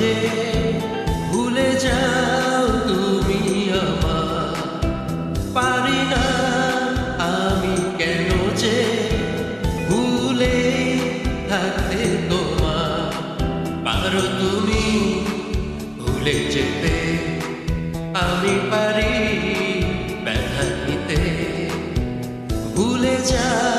সে ভুলে যাও তুমি আমার পারি না আমি কেন যে ভুলে থাকতে তোমার পারো তুমি ভুলে যেতে, আমি পারি ব্যথা নিতে। ভুলে যাও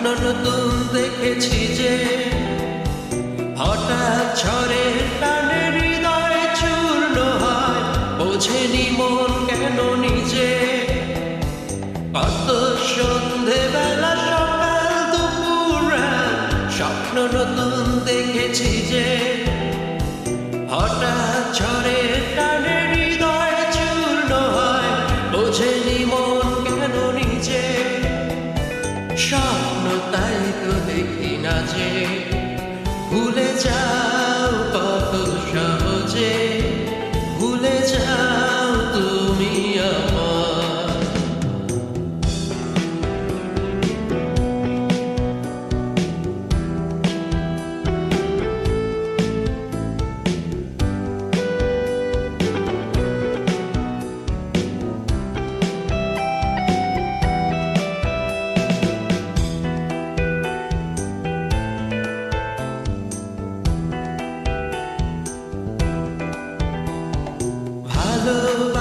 স্বপ্ন নতুন দেখেছি যে হঠাৎ ঝড়ের টানে হৃদয় চূর্ণ হয়। বোঝেনি মন কেন নিজে? কত সন্ধেবেলা সকাল, দুপুর স্বপ্ন নতুন দেখেছি যে হঠাৎ ঝড়ের love.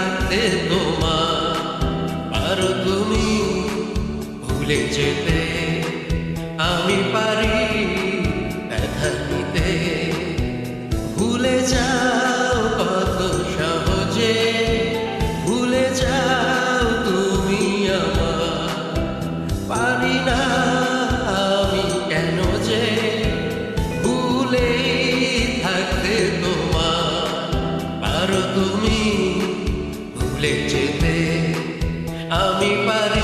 থাকতে তোমার, পারো তুমি ভুলে যেতে। আমি পারি ব্যথা ভুলে যাও কত সহজে। ভুলে যাও তুমি আমার। পারি না আমি কেন যে ভুলে থাকতে তোমার। পারো তুমি ভুলে যেতে আমি পারি